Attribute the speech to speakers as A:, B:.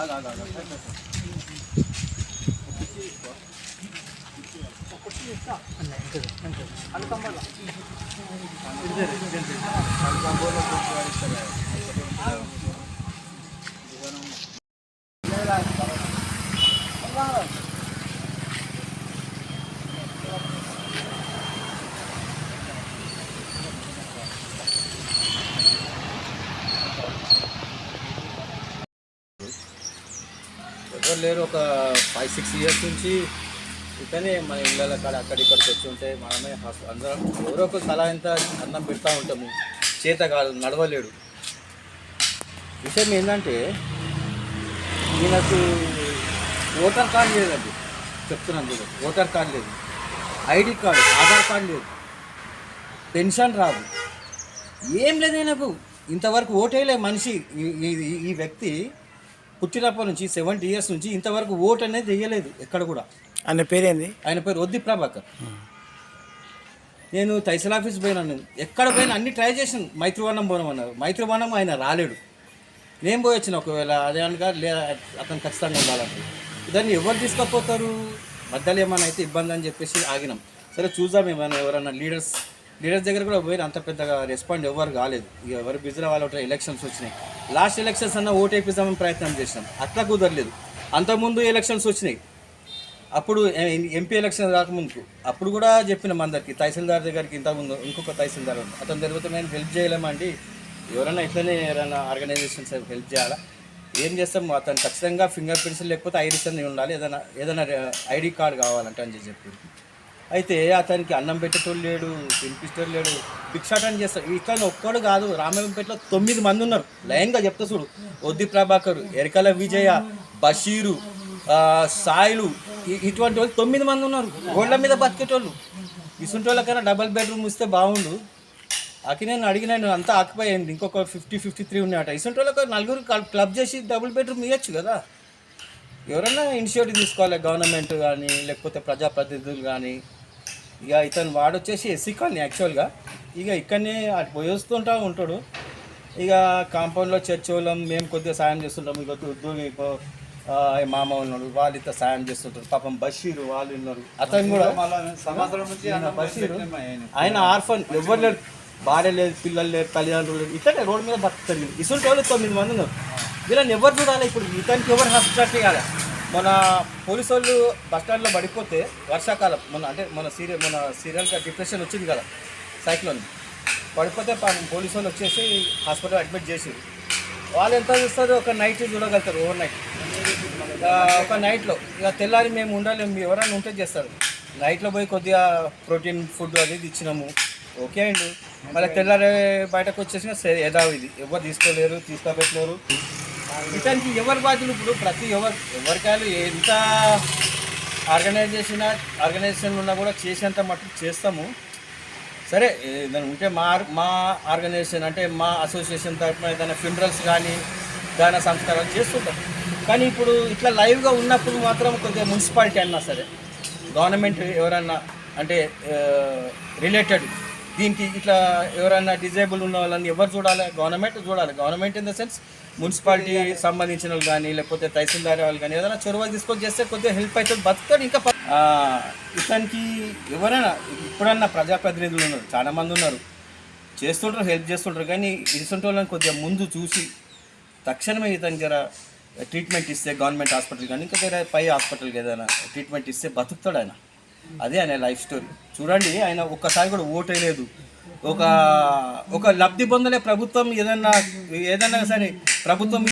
A: आग आग आग ಅಲ್ಕಂಬಲ್ಲ ఎవరు లేరు. ఒక ఫైవ్ సిక్స్ ఇయర్స్ నుంచి ఇతనే మన ఇళ్ళ కాడ అక్కడ ఇక్కడికి వచ్చి ఉంటే మనమే హాస్పిటల్ అందరం ఎవరో ఒక కళ ఎంత అన్నం పెడతా ఉంటాము చేత కాదు నడవలేడు. విషయం ఏంటంటే ఈయనకు ఓటర్ కార్డు లేదండి. చెప్తున్నాను చూడు ఓటర్ కార్డు లేదు. ఐడి కార్డు ఆధార్ కార్డు లేదు. పెన్షన్ రాదు. ఏం లేదు నాకు ఇంతవరకు ఓటేయలే మనిషి ఈ వ్యక్తి. పుట్టినప్పటి నుంచి సెవెంటీ ఇయర్స్ నుంచి ఇంతవరకు ఓట్ అనేది వేయలేదు ఎక్కడ కూడా.
B: ఆయన పేరేంది?
A: ఆయన పేరు వద్ది ప్రభాకర్. నేను తహసీల్ ఆఫీస్ పోయినాను ఎక్కడ పోయినా అన్ని ట్రై చేసాను మైత్రివనం పోనం అన్నారు. మైత్రివనం ఆయన రాలేడు. నేను పోయి వచ్చిన ఒకవేళ అదే అనగా లే అతను ఖచ్చితంగా ఉండాలంటే. దాన్ని ఎవరు తీసుకపోతారు? మధ్యలో ఏమైనా అయితే ఇబ్బంది అని చెప్పేసి ఆగినాం. సరే చూద్దాం ఏమైనా ఎవరైనా లీడర్స్ లీడర్స్ దగ్గర కూడా పోయిన అంత పెద్దగా రెస్పాండ్ ఎవరు కాలేదు. ఇక ఎవరు బిజీలో వాళ్ళు ఎలక్షన్స్ వచ్చినాయి. లాస్ట్ ఎలక్షన్స్ అన్న ఓటు ప్రయత్నం చేసినాం. అట్లా కుదరలేదు. అంతకుముందు ఎలక్షన్స్ వచ్చినాయి. అప్పుడు ఎంపీ ఎలక్షన్ రాకముందుకు అప్పుడు కూడా చెప్పినాం అందరికీ తహసీల్దార్ దగ్గరికి ఇంతకుముందు ఇంకొక తహసీల్దార్ ఉంది. అతని తిరుగుతూ నేను హెల్ప్ చేయలేమండి ఎవరైనా ఇట్లనే ఎవరైనా ఆర్గనైజేషన్స్ హెల్ప్ చేయాలా? ఏం చేస్తాం? అతను ఖచ్చితంగా ఫింగర్ ప్రింట్స్ లేకపోతే ఐరిస్ అని ఉండాలి. ఏదైనా ఏదైనా ఐడి కార్డు కావాలంటే అని చెప్పి అయితే అతనికి అన్నం పెట్టేటోళ్ళు లేడు తినిపిస్తోడు లేడు. భిక్షాటన చేస్తాడు ఇట్లా ఒక్కడు కాదు రామేంపేటలో తొమ్మిది మంది ఉన్నారు. లయంగా చెప్తా చూడు. ఒద్ది ప్రభాకర్ ఎరకల విజయ బషీరు సాయిలు ఇటువంటి వాళ్ళు తొమ్మిది మంది ఉన్నారు. గోళ్ళ మీద బతికేటోళ్ళు. ఇసుంటి వాళ్ళకైనా డబల్ బెడ్రూమ్ ఇస్తే బాగుండు. అకి నేను అడిగినాను అంతా ఆక్యుపై అయింది. ఇంకొక ఫిఫ్టీ ఫిఫ్టీ త్రీ ఉన్నాయట. ఇసుంటి వాళ్ళకి నలుగురు క్లబ్ చేసి డబుల్ బెడ్రూమ్ ఇవ్వచ్చు కదా. ఎవరైనా ఇనిషియేటివ్ తీసుకోవాలి గవర్నమెంట్ కానీ లేకపోతే ప్రజాప్రతినిధులు కానీ ఇక ఇతను వాడొచ్చేసి ఎస్సీ కాలనీ యాక్చువల్గా ఇక ఇక్కడనే అటు పోయి వస్తుంటా ఉంటాడు. ఇక కాంపౌండ్లో చర్చోళ్ళం మేము కొద్దిగా సాయం చేస్తుంటాం. ఇక ఉద్యోగి మామ ఉన్నాడు వాళ్ళు ఇంత సాయం చేస్తుంటారు. పాపం బషీరు వాళ్ళు ఉన్నారు. అతను కూడా
C: సంవత్సరం నుంచి
A: ఈయన బషీరు. ఆయన. ఆర్ఫన్ ఎవరు లేరు. భార్య లేదు పిల్లలు లేరు తల్లిదండ్రులు లేరు. ఇతనే రోడ్డు మీద బతుకుతారు ఇసుంటి వాళ్ళు తొమ్మిది మంది ఉన్నారు. వీళ్ళని ఎవరు చూడాలి? ఇప్పుడు ఇతనికి ఎవరు హాస్పిటల్ చేయాలి? మన పోలీసు వాళ్ళు బస్ స్టాండ్లో పడిపోతే వర్షాకాలం మన అంటే మన సీరియల్ మన సీరియల్గా డిప్రెషన్ వచ్చింది కదా. సైక్లోన్. పడిపోతే పాపం పోలీసు వాళ్ళు వచ్చేసి హాస్పిటల్ అడ్మిట్ చేసారు. వాళ్ళు ఎంత చూస్తారు? ఒక నైట్ చూడగలుగుతారు ఓవర్ నైట్ ఇక ఒక నైట్లో ఇక తెల్లారి మేము ఉండాలి ఎవరైనా ఉంటే చేస్తారు. నైట్లో పోయి కొద్దిగా ప్రోటీన్ ఫుడ్ అది ఇచ్చినాము. ఓకే అండి. మళ్ళీ తెల్లారి బయటకు వచ్చేసిన సరే ఇది ఎవరు తీసుకోలేరు తీసుకోబెట్టలేరు ఇతనికి ఎవరి బాధ్యులు? ఇప్పుడు ప్రతి ఎవరు ఎవరికాయలు ఎంత ఆర్గనైజేషన్ ఆర్గనైజేషన్ ఉన్నా కూడా చేసేంత మట్టుకు చేస్తాము. సరే ఏదైనా ఉంటే మా మా ఆర్గనైజేషన్ అంటే మా అసోసియేషన్ తరఫున ఏదైనా ఫ్యూనరల్స్ కానీ దాన సంస్కారాలు చేస్తుంటాం. కానీ ఇప్పుడు ఇట్లా లైవ్గా ఉన్నప్పుడు మాత్రం కొద్దిగా మున్సిపాలిటీ అయినా సరే గవర్నమెంట్ ఎవరన్నా అంటే రిలేటెడ్ దీనికి ఇట్లా ఎవరైనా డిజేబుల్ ఉన్న వాళ్ళని ఎవరు చూడాలి? గవర్నమెంట్ చూడాలి. Government in the sense municipality సంబంధించిన వాళ్ళు కానీ లేకపోతే తహసీల్దార్ వాళ్ళు కానీ ఏదైనా చొరవ తీసుకొని చేస్తే కొద్దిగా హెల్ప్ అవుతుంది బతుకుతాడు ఇంకా ఇతనికి ఎవరైనా ఇప్పుడన్నా ప్రజాప్రతినిధులు ఉన్నారు చాలామంది ఉన్నారు. చేస్తుంటారు హెల్ప్ చేస్తుంటారు కానీ ఇటువంటి వాళ్ళని కొద్దిగా ముందు చూసి తక్షణమే ఇతనికి జర ట్రీట్మెంట్ ఇస్తే గవర్నమెంట్ హాస్పిటల్ కానీ ఇంకా వేరే పై హాస్పిటల్కి ఏదైనా ట్రీట్మెంట్ ఇస్తే బతుకుతాడు ఆయన. అదే ఆయన లైఫ్ స్టోరీ. చూడండి ఆయన ఒక్కసారి కూడా ఓటేయలేదు ఒక ఒక లబ్ధి పొందలే ప్రభుత్వం ఏదన్నా ఏదన్నా సరే ప్రభుత్వం